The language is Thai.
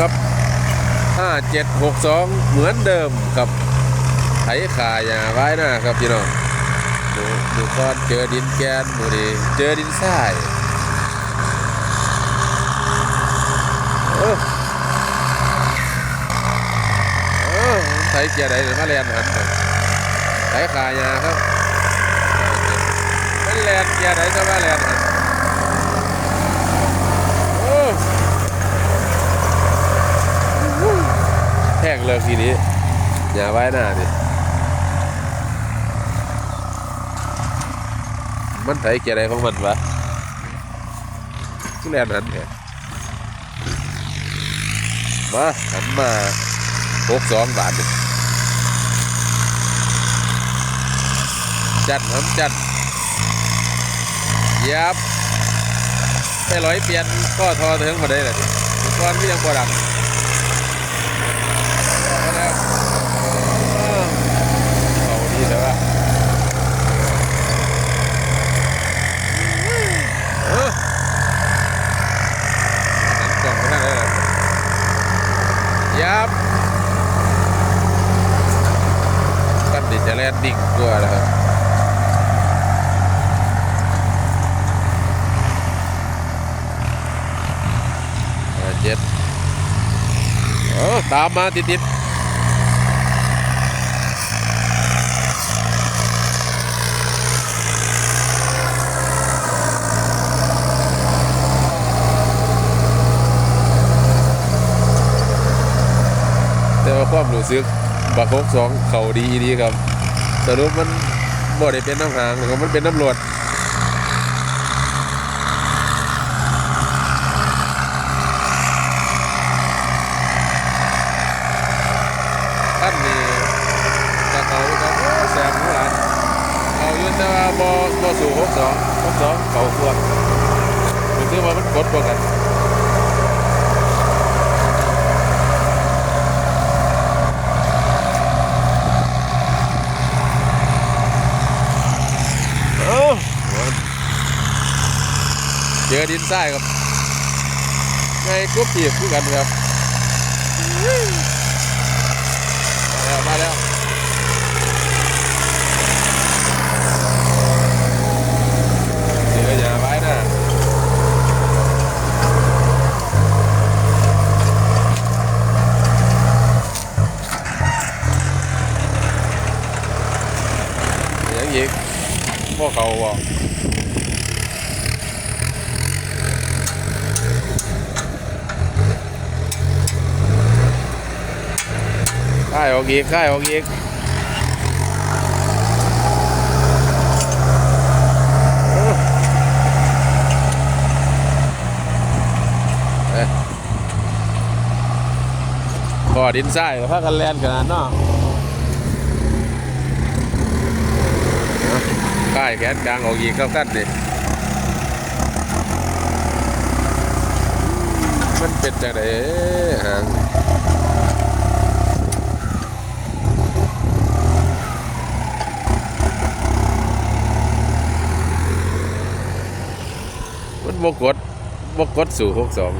ครับห้าเจ็ดหกสองเหมือนเดิมครับไถขาอย่าไว้นะครับพี่น้องดูดูก่อนเจอดินแกนดูดิเจอดินทรายเออเออไถเกียร์ใดเนี่ยมาเรียนหันครับไถขาอย่าครับมันแลนเกียร์ใดก็มาเรียนหันโอ้ แห้ งเลยทีนี้อย่าไว้หน้าดิมันไถเกียร์อะไรของมันวะทุเรียนหันเนี่ยมาหันมาหกสองบาทดิจัดหันจัดยับไปร้อยเปลี่ยนก็ทอเถึงมาได้เลยก้อนที่ยังบ่ดัง เขาดีแต่ว่าเออหันกล่องมานั่งได้เลย ยับกันดิจะแลนดิ่งตัวแล้วครับห้าเจ็ดเออตามมาติดๆ แต่ว่า ความรู้สึกบักโคกสองเขาดีดีครับสรุปมันบ่ได้เป็นน้ำหางครับมันเป็นน้ำรวดท่านนี่ตะเขาครับแสบหัวหลานเขายืนแต่ว่าบ่บ่สู่หกสองหกสองเขาควรรู้สึกว่ามันกดกว่ากัน เอ้าเจ อดินทรายครับไงกุ๊บถีบคู่กันครับ มาแล้ว มาแล้วเดี๋ยวอย่าไว้นะเดี๋ยวอีกพวกเขาบอก ค่ายออกอีกค่ายออกอีกเอ้ยพอดินทรายกับพากันแลนขนาดเนาะเอาค่ายแขนกลางออกอีกเข้ากันดิมันเป็นจังไดหาง มันบกดบกดสู่หกสอง